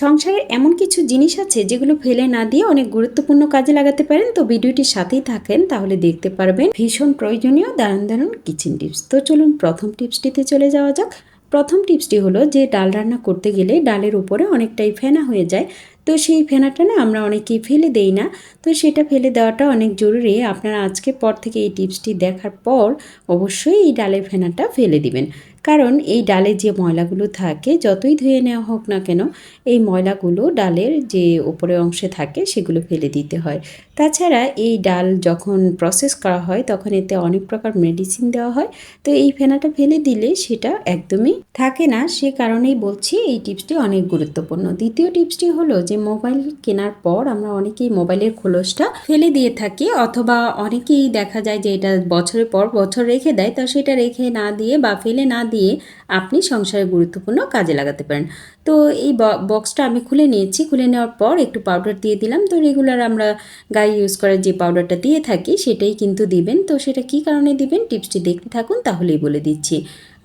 সংসারের এমন কিছু জিনিস আছে যেগুলো ফেলে না দিয়ে অনেক গুরুত্বপূর্ণ কাজে লাগাতে পারেন। তো ভিডিওটির সাথেই থাকেন, তাহলে দেখতে পারবেন ভীষণ প্রয়োজনীয় দারুণ দারুণ কিচেন টিপস তো চলুন প্রথম টিপসটিতে চলে যাওয়া যাক। প্রথম টিপসটি হলো যে ডাল রান্না করতে গেলে ডালের উপরে অনেকটাই ফেনা হয়ে যায়। তো সেই ফেনাটা না আমরা অনেকেই ফেলে দেই না। তো সেটা ফেলে দেওয়াটা অনেক জরুরি। আপনারা আজকে পর থেকে এই টিপসটি দেখার পর অবশ্যই এই ডালের ফেনাটা ফেলে দিবেন। কারণ এই ডালে যে ময়লাগুলো থাকে, যতই ধুয়ে নেওয়া হোক না কেন, এই ময়লাগুলো ডালের যে উপরের অংশে থাকে, সেগুলো ফেলে দিতে হয়। তাছাড়া এই ডাল যখন প্রসেস করা হয়, তখন এতে অনেক প্রকার মেডিসিন দেওয়া হয়। তো এই ফেনাটা ফেলে দিলে সেটা একদমই থাকে না। সে কারণেই বলছি এই টিপসটি অনেক গুরুত্বপূর্ণ। দ্বিতীয় টিপসটি হলো যে মোবাইল কেনার পর আমরা অনেকেই মোবাইলের খোলসটা ফেলে দিয়ে থাকি অথবা অনেকেই দেখা যায় যে এটা বছরের পর বছর রেখে দেয়, তো সেটা রেখে না দিয়ে বা ফেলে না দিয়ে আপনি সংসারে গুরুত্বপূর্ণ কাজে লাগাতে পারেন। তো এই বক্সটা আমি খুলে নিয়েছি, খুলে নেওয়ার পর একটু পাউডার দিয়ে দিলাম। তো রেগুলার আমরা গায়ে ইউজ করার যে পাউডারটা দিয়ে থাকি সেটাই কিন্তু দিবেন। তো সেটা কি কারণে দিবেন? টিপসটি দেখতে থাকুন, তাহলেই বলে দিচ্ছি।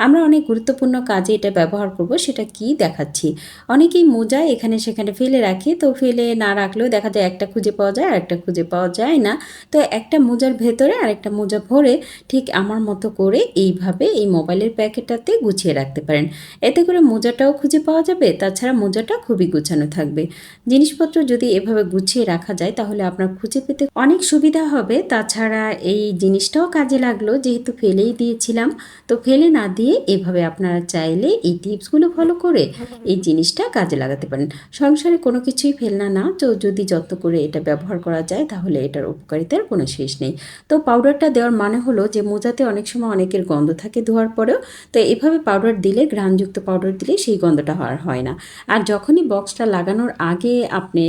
আমরা অনেক গুরুত্বপূর্ণ কাজে এটা ব্যবহার করব, সেটা কি দেখাচ্ছি। অনেকেই মোজা এখানে সেখানে ফেলে রাখে, তো ফেলে না রাখলেও দেখা যায় একটা খুঁজে পাওয়া যায় আর একটা খুঁজে পাওয়া যায় না। তো একটা মোজার ভেতরে আর একটা মোজা ভরে ঠিক আমার মতো করে এইভাবে এই মোবাইলের প্যাকেটটাতে গুছিয়ে রাখতে পারেন। এতে করে মোজাটাও খুঁজে পাওয়া যাবে, তাছাড়া মোজাটা খুবই গুছানো থাকবে। জিনিসপত্র যদি এভাবে গুছিয়ে রাখা যায়, তাহলে আপনার খুঁজে পেতে অনেক সুবিধা হবে। তাছাড়া এই জিনিসটাও কাজে লাগল, যেহেতু ফেলেই দিয়েছিলাম, তো ফেলে না দিয়ে দিয়ে এভাবে আপনারা চাইলে এই টিপসগুলো ফলো করে এই জিনিসটা কাজে লাগাতে পারেন। সংসারে কোনো কিছুই ফেলনা না, তো যদি যত্ন করে এটা ব্যবহার করা যায়, তাহলে এটার উপকারিতার কোনো শেষ নেই। তো পাউডারটা দেওয়ার মানে হলো যে, মোজাতে অনেক সময় অনেকের গন্ধ থাকে ধোয়ার পরেও, তো এভাবে পাউডার দিলে, ঘ্রাণযুক্ত পাউডার দিলে সেই গন্ধটা হওয়ার হয় না। আর যখনই বক্সটা লাগানোর আগে আপনি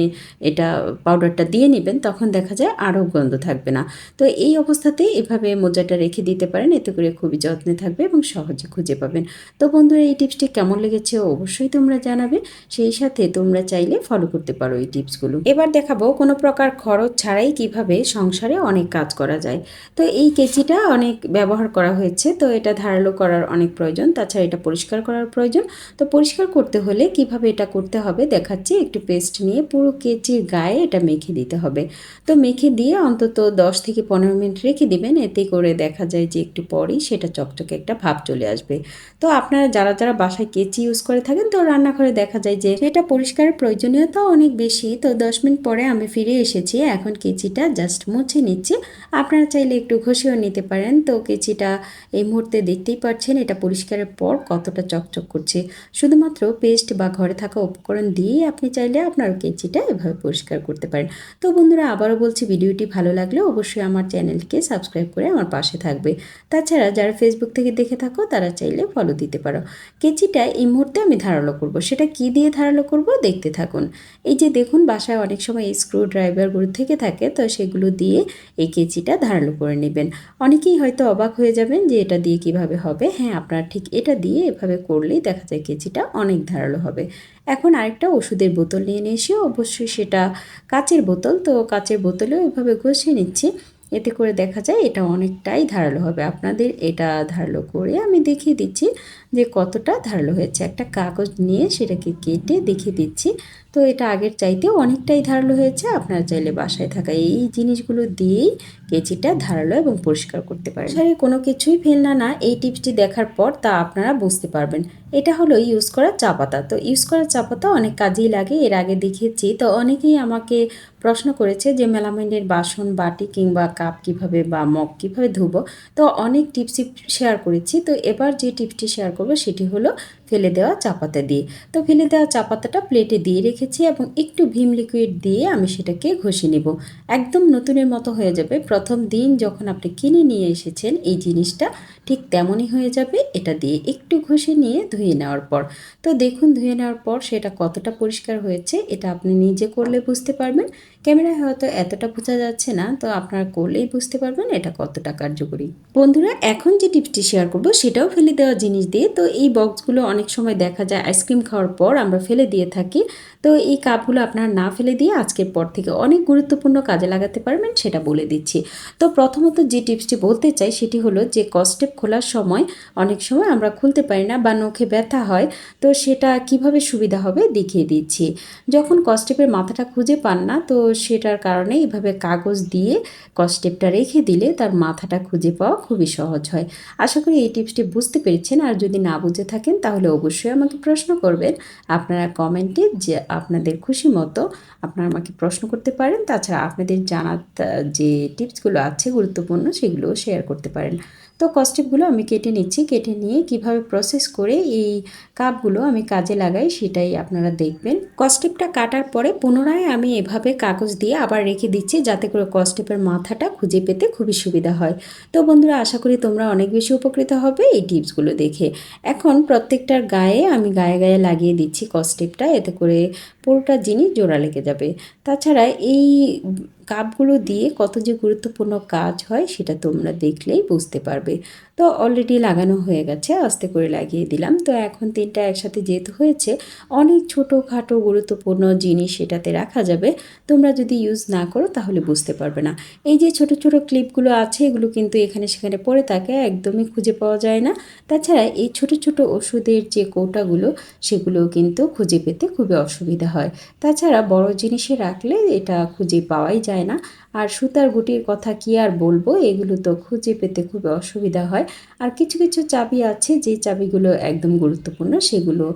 এটা পাউডারটা দিয়ে নেবেন, তখন দেখা যায় আরও গন্ধ থাকবে না। তো এই অবস্থাতে এভাবে মোজাটা রেখে দিতে পারেন, এতে করে খুবই যত্নে থাকবে এবং সহজে খুঁজে পাবেন। তো বন্ধুরা, এই টিপসটি কেমন লেগেছে অবশ্যই তোমরা জানাবে। সেই সাথে তোমরা চাইলে ফলো করতে পারো এই টিপসগুলো। এবার দেখাবো কোনো প্রকার খরচ ছাড়াই কীভাবে সংসারে অনেক কাজ করা যায়। তো এই কেচিটা অনেক ব্যবহার করা হয়েছে। তো এটা ধারালো করার অনেক প্রয়োজন, তাছাড়া এটা পরিষ্কার করার প্রয়োজন। তো পরিষ্কার করতে হলে কীভাবে এটা করতে হবে দেখাচ্ছি। একটু পেস্ট নিয়ে পুরো কেচির গায়ে এটা মেখে দিতে হবে। তো মেখে দিয়ে অন্তত দশ থেকে পনেরো মিনিট রেখে দিবেন। এতে করে দেখা যায় যে একটু পরেই সেটা চকচকে একটা ভাব চলে আসবে। আসবে। তো আপনারা যারা যারা বাসায় কেচি ইউজ করে থাকেন, তো রান্নাঘরে দেখা যায় যে এটা পরিষ্কারের প্রয়োজনীয়তা অনেক বেশি। তো দশ মিনিট পরে আমি ফিরে এসেছি, এখন কেচিটা জাস্ট মুছে নিচ্ছি। আপনারা চাইলে একটু ঘষেও নিতে পারেন। তো কেচিটা এই মুহূর্তে দেখতেই পাচ্ছেন, এটা পরিষ্কারের পর কতটা চকচক করছে। শুধুমাত্র পেস্ট বা ঘরে থাকা উপকরণ দিয়েই আপনি চাইলে আপনার কেচিটা এভাবে পরিষ্কার করতে পারেন। তো বন্ধুরা, আবারও বলছি, ভিডিওটি ভালো লাগলে অবশ্যই আমার চ্যানেলকে সাবস্ক্রাইব করে আমার পাশে থাকবে। তাছাড়া যারা ফেসবুক থেকে দেখে থাকো, তারা চাইলে ফলো দিতে পারো। কেচিটা এই মুহূর্তে আমি ধারালো করব। সেটা কি দিয়ে ধারালো করব দেখতে থাকুন। এই যে দেখুন, বাসায় অনেক সময় এই স্ক্রু ড্রাইভারগুলো থেকে থাকে, তো সেগুলো দিয়ে এই কেচিটা ধারালো করে নেবেন। অনেকেই হয়তো অবাক হয়ে যাবেন যে এটা দিয়ে কীভাবে হবে। হ্যাঁ আপনার ঠিক এটা দিয়ে এভাবে করলেই দেখা যায় কেচিটা অনেক ধারালো হবে। এখন আরেকটা ওষুধের বোতল নিয়ে এসে অবশ্যই সেটা কাচের বোতল, তো কাচের বোতলেও এভাবে ঘষে নিচ্ছি। এতে করে দেখা যায় এটা অনেকটাই ধারালো হবে। আপনাদের এটা ধারালো করে আমি দেখিয়ে দিচ্ছি। যে কতটা ধারালো হয়েছে। একটা কাগজ নিয়ে সেটাকে কেটে দেখিয়ে দিচ্ছি। তো এটা আগের চাইতেও অনেকটাই ধারালো হয়েছে। আপনারা চাইলে বাসায় থাকা এই জিনিসগুলো দিয়েই কেচিটা ধারালো এবং পরিষ্কার করতে পারেন। সারে কোনো কিছুই ফেলনা না এই টিপসটি দেখার পর তা আপনারা বুঝতে পারবেন। এটা হলো ইউজ করা চা পাতা। তো ইউজ করা চা পাতা অনেক কাজেই লাগে। এর আগে দেখিয়েছি তো অনেকেই আমাকে প্রশ্ন করেছে যে মেলামাইনের বাসন, বাটি কিংবা কাপ কীভাবে বা মগ কীভাবে ধুবো? তো অনেক টিপসই শেয়ার করেছি। তো এবার যে টিপসটি শেয়ার করব সেটি হলো ফেলে দেওয়া চা পাতা দিয়ে। তো ফেলে দেওয়া চা পাতাটা প্লেটে দিয়ে রেখেছি এবং একটু ভীম লিকুইড দিয়ে আমি সেটাকে ঘষে নিব। একদম নতুনের মতো হয়ে যাবে। প্রথম দিন যখন আপনি কিনে নিয়ে এসেছেন, এই জিনিসটা ঠিক তেমনই হয়ে যাবে। এটা দিয়ে একটু ঘষে নিয়ে ধুয়ে নেওয়ার পর। তো দেখুন, ধুয়ে নেওয়ার পর সেটা কতটা পরিষ্কার হয়েছে, এটা আপনি নিজে করলে বুঝতে পারবেন। ক্যামেরায় হয়তো এতটা বোঝা যাচ্ছে না, তো আপনারা করলেই বুঝতে পারবেন এটা কতটা কার্যকরী। বন্ধুরা, এখন যে টিপসটি শেয়ার করব, সেটাও ফেলে দেওয়া জিনিস দিয়ে। তো এই বক্সগুলো অনেক অনেক সময় দেখা যায় আইসক্রিম খাওয়ার পর আমরা ফেলে দিয়ে থাকি। তো এই কাপগুলো আপনারা না ফেলে দিয়ে আজকের পর থেকে অনেক গুরুত্বপূর্ণ কাজে লাগাতে পারবেন সেটা বলে দিচ্ছি। তো প্রথমত যে টিপসটি বলতে চাই সেটি হলো যে কস্টেপ খোলার সময় অনেক সময় আমরা খুলতে পারি না বা নখে ব্যথা হয়, তো সেটা কীভাবে সুবিধা হবে দেখিয়ে দিচ্ছি। যখন কস্টেপের মাথাটা খুঁজে পান না, তো সেটার কারণে এভাবে কাগজ দিয়ে কস্টেপটা রেখে দিলে তার মাথাটা খুঁজে পাওয়া খুবই সহজ হয়। আশা করি এই টিপসটি বুঝতে পেরেছেন। আর যদি না বুঝে থাকেন তাহলে অবশ্যই আমাকে প্রশ্ন করবেন। আপনারা কমেন্টে যে আপনাদের খুশি মতো আপনারা আমাকে প্রশ্ন করতে পারেন। তাছাড়া আপনাদের জানার যে টিপসগুলো আছে গুরুত্বপূর্ণ সেগুলোও শেয়ার করতে পারেন। তো কস্টেপগুলো আমি কেটে নিচ্ছি। কেটে নিয়ে কীভাবে প্রসেস করে এই কাপগুলো আমি কাজে লাগাই সেটাই আপনারা দেখবেন। কস্টেপটা কাটার পরে পুনরায় আমি এভাবে কাগজ দিয়ে আবার রেখে দিচ্ছি যাতে করে কস্টেপের মাথাটা খুঁজে পেতে খুবই সুবিধা হয়। তো বন্ধুরা, আশা করি তোমরা অনেক বেশি উপকৃত হবে এই টিপসগুলো দেখে। এখন প্রত্যেকটার গায়ে আমি গায়ে গায়ে লাগিয়ে দিচ্ছি কস্টেপটা এতে করে পুরোটা জিনিস জোড়া লেগে যাবে। তাছাড়া এই কাপগুলো দিয়ে কত যে গুরুত্বপূর্ণ কাজ হয় সেটা তোমরা দেখলেই বুঝতে পারবে। তো অলরেডি লাগানো হয়ে গেছে, আস্তে করে লাগিয়ে দিলাম। তো এখন তিনটা একসাথে যেহেতু হয়েছে, অনেক ছোটোখাটো গুরুত্বপূর্ণ জিনিস সেটাতে রাখা যাবে। তোমরা যদি ইউজ না করো তাহলে বুঝতে পারবে না। এই যে ছোট ছোট ক্লিপগুলো আছে, এগুলো কিন্তু এখানে সেখানে পড়ে থাকে, একদমই খুঁজে পাওয়া যায় না। তাছাড়া এই ছোট ছোট ওষুধের যে কৌটাগুলো, সেগুলোও কিন্তু খুঁজে পেতে খুবই অসুবিধা হয়। তাছাড়া বড় জিনিসে রাখলে এটা খুঁজে পাওয়াই যায় না আর সুতার গুটির কথা কি আর বলব? এগুলো তো খুঁজে পেতে খুব অসুবিধা হয়। আর কিছু কিছু চাবি আছে, যে চাবিগুলো একদম গুরুত্বপূর্ণ, সেগুলো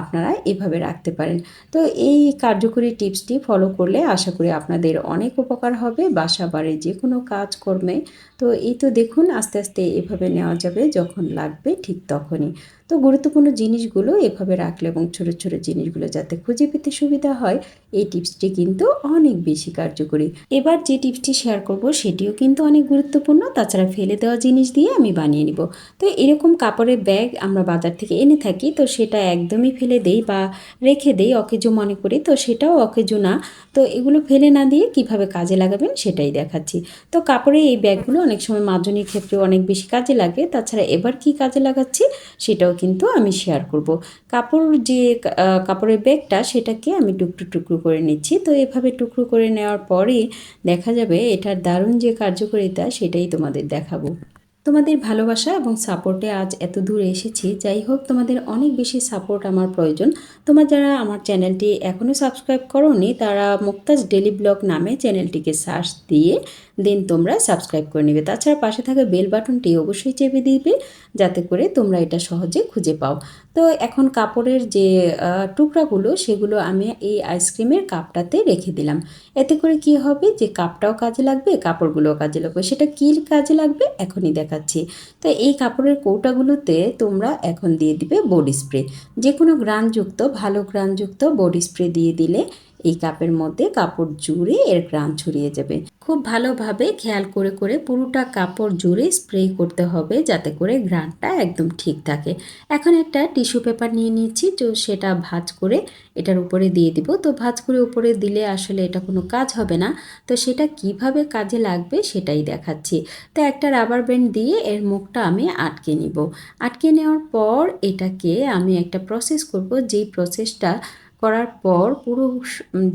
আপনারা এভাবে রাখতে পারেন। তো এই কার্যকরী টিপসটি ফলো করলে আশা করি আপনাদের অনেক উপকার হবে, বাসা বাড়ির যে কোনো কাজকর্মে। তো এই তো দেখুন, আস্তে আস্তে এভাবে নেওয়া যাবে, যখন লাগবে ঠিক তখনই। তো গুরুত্বপূর্ণ জিনিসগুলো এভাবে রাখলে এবং ছোট ছোট জিনিসগুলো যাতে খুঁজে পেতে সুবিধা হয়, এই টিপসটি কিন্তু অনেক বেশি কার্যকরী। এবার যে টিপসটি শেয়ার করব, সেটিও কিন্তু অনেক গুরুত্বপূর্ণ। তাছাড়া ফেলে দেওয়া জিনিস দিয়ে আমি বানিয়ে নিব। তো এরকম কাপড়ের ব্যাগ আমরা বাজার থেকে এনে থাকি, তো সেটা একদমই ফেলে দেই বা রেখে দেই অকেজো মনে করি, তো সেটাও অকেজো না। তো এগুলো ফেলে না দিয়ে কীভাবে কাজে লাগাবেন সেটাই দেখাচ্ছি। তো কাপড়ে এই ব্যাগগুলো অনেক সময় মাজনির ক্ষেত্রে অনেক বেশি কাজে লাগে। তাছাড়া এবার কি কাজে লাগাচ্ছি সেটাও কিন্তু আমি শেয়ার করব। কাপড় যে কাপড়ের ব্যাগটা সেটাকে আমি টুকরো টুকরো করে নিচ্ছি। তো এভাবে টুকরো করে নেওয়ার পরে দেখা যাবে, এটার দারুণ যে কার্যকারিতা সেটাই তোমাদের দেখাবো। তোমাদের ভালোবাসা এবং সাপোর্টে আজ এত দূর এসেছি, যাই হোক তোমাদের অনেক বেশি সাপোর্ট আমার প্রয়োজন। তোমার যারা আমার চ্যানেলটি এখনও সাবস্ক্রাইব করোনি, তারা মুক্তাজ ডেলি ব্লগ নামে চ্যানেলটিকে সার্চ দিয়ে দেন তোমরা সাবস্ক্রাইব করে নেবে। তাছাড়া পাশে থাকা বেল বাটনটি অবশ্যই চেপে দিবে, যাতে করে তোমরা এটা সহজে খুঁজে পাও। তো এখন কাপড়ের যে টুকরাগুলো, সেগুলো আমি এই আইসক্রিমের কাপটাতে রেখে দিলাম। এতে করে কি হবে যে, কাপটাও কাজে লাগবে, কাপড়গুলোও কাজে লাগবে। সেটা কী কাজে লাগবে, এখনই দেখাচ্ছি। তো এই কাপড়ের কৌটাগুলোতে তোমরা এখন দিয়ে দিবে বডি স্প্রে যে কোনো গ্রানযুক্ত ভালো গ্রানযুক্ত বডি স্প্রে দিয়ে দিলে এই কাপের মধ্যে কাপড় জুড়ে এর গ্রান ছড়িয়ে যাবে। খুব ভালোভাবে খেয়াল করে করে পুরোটা কাপড় জুড়ে স্প্রে করতে হবে যাতে করে গ্রানটা একদম ঠিক থাকে। এখন একটা টিস্যু পেপার নিয়ে নিচ্ছি তো সেটা ভাঁজ করে এটার উপরে দিয়ে দিব। তো ভাঁজ করে উপরে দিলে আসলে এটা কোনো কাজ হবে না। তো সেটা কীভাবে কাজে লাগবে সেটাই দেখাচ্ছি। তো একটা রাবার ব্যান্ড দিয়ে এর মুখটা আমি আটকে নিব। আটকে নেওয়ার পর এটাকে আমি একটা প্রসেস করব, যেই প্রসেসটা করার পর পুরো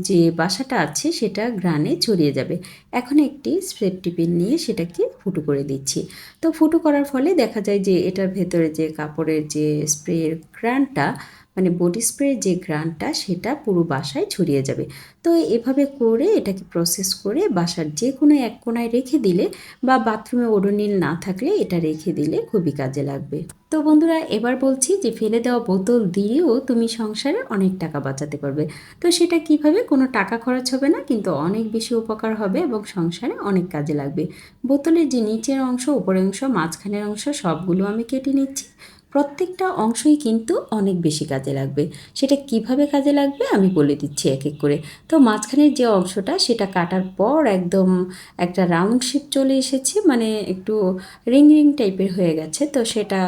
যে বাসাটা আছে সেটা গ্রানে ছড়িয়ে যাবে। এখন একটি সেফটি পিন নিয়ে সেটাকে ফুটো করে দিচ্ছি। তো ফুটো করার ফলে দেখা যায় যে এটার ভেতরে যে কাপড়ের যে স্প্রের গ্রানটা মানে বডি স্প্রের যে গ্রানটা সেটা পুরো বাসায় ছড়িয়ে যাবে। তো এভাবে করে এটাকে প্রসেস করে বাসার যে কোনো এক কোনায় রেখে দিলে বা বাথরুমে ওডোনিল না থাকলে এটা রেখে দিলে খুবই কাজে লাগবে। তো বন্ধুরা, এবার বলছি যে ফেলে দেওয়া বোতল দিয়েও তুমি সংসারে অনেক টাকা বাঁচাতে পারবে। তো সেটা কীভাবে? কোনো টাকা খরচ হবে না, কিন্তু অনেক বেশি উপকার হবে এবং সংসারে অনেক কাজে লাগবে। বোতলের যে নিচের অংশ, উপরের অংশ, মাঝখানের অংশ, সবগুলো আমি কেটে নিচ্ছি। প্রত্যেকটা অংশই কিন্তু অনেক বেশি কাজে লাগবে। সেটা কীভাবে কাজে লাগবে আমি বলে দিচ্ছি এক এক করে। তো মাঝখানের যে অংশটা, সেটা কাটার পর একদম একটা রাউন্ড শেপ চলে এসেছে মানে একটু রিং রিং টাইপের হয়ে গেছে। তো সেটা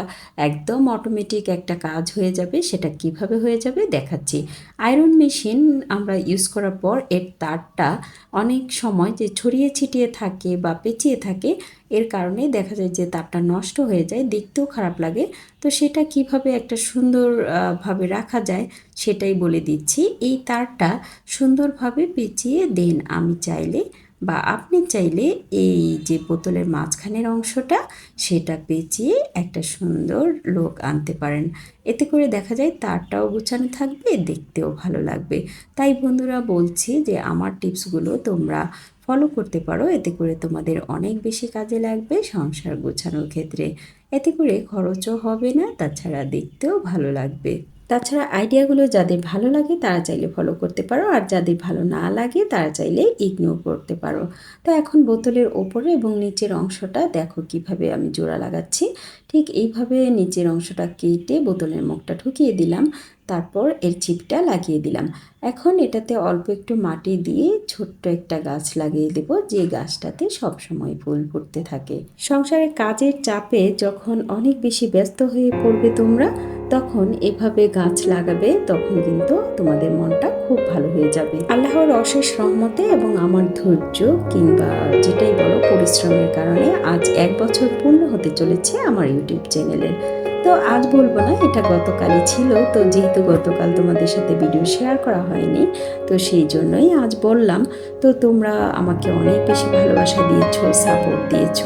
একদম অটোমেটিক একটা কাজ হয়ে যাবে, সেটা কীভাবে হয়ে যাবে দেখাচ্ছি। আয়রন মেশিন আমরা ইউজ করার পর এর তারটা অনেক সময় যে ছড়িয়ে ছিটিয়ে থাকে বা পেঁচিয়ে থাকে এর কারণে দেখা যায় যে তারটা নষ্ট হয়ে যায় দেখতেও খারাপ লাগে। তো সেটা কীভাবে একটা সুন্দর আহ, ভাবে রাখা যায় সেটাই বলে দিচ্ছি। এই তারটা সুন্দরভাবে পেঁচিয়ে দেন আমি চাইলে বা আপনি চাইলে এই যে বোতলের মাঝখানের অংশটা সেটা পেঁচিয়ে একটা সুন্দর লোক আনতে পারেন। এতে করে দেখা যায় তারটাও গুছানো থাকবে দেখতেও ভালো লাগবে। তাই বন্ধুরা বলছি যে আমার টিপসগুলো তোমরা ফলো করতে পারো, এতে করে তোমাদের অনেক বেশি কাজে লাগবে সংসার গোছানোর ক্ষেত্রে। এতে করে খরচও হবে না, তাছাড়া দেখতেও ভালো লাগবে। তাছাড়া আইডিয়াগুলো যাদের ভালো লাগে তারা চাইলে ফলো করতে পারো, আর যাদের ভালো না লাগে তারা চাইলে ইগনোর করতে পারো। তো এখন বোতলের ওপরে এবং নিচের অংশটা দেখো কীভাবে আমি জোড়া লাগাচ্ছি। ঠিক এইভাবে নিচের অংশটা কেটে বোতলের মুখটা ঢুকিয়ে দিলাম, তারপর এর চিপটা লাগিয়ে দিলাম। এখন এটাতে অল্প একটু মাটি দিয়ে ছোট্ট একটা গাছ লাগিয়ে দেব, যে গাছটাতে সবসময় ফুল ফুটতে থাকে। সংসারে কাজের চাপে যখন অনেক বেশি ব্যস্ত হয়ে পড়বে তোমরা তখন এভাবে গাছ লাগাবে, তখন কিন্তু তোমাদের মনটা খুব ভালো হয়ে যাবে। আল্লাহর অশেষ রহমতে এবং আমার ধৈর্য কিংবা যেটাই বলো পরিশ্রমের কারণে আজ এক বছর পূর্ণ হতে চলেছে আমার ইউটিউব চ্যানেলের তো আজ বলব না, এটা গতকালই ছিল, তো যেহেতু গতকাল তোমাদের সাথে ভিডিও শেয়ার করা হয়নি, তো সেই জন্যই আজ বললাম। তো তোমরা আমাকে অনেক বেশি ভালোবাসা দিয়েছ সাপোর্ট দিয়েছ,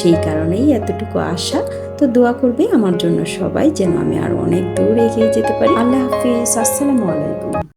সেই কারণেই এতটুকু আশা। তো দোয়া করবে আমার জন্য সবাই, যেন আমি আর অনেক দূর এগিয়ে যেতে পারি। আল্লাহ হাফিজ, আসসালামু আলাইকুম।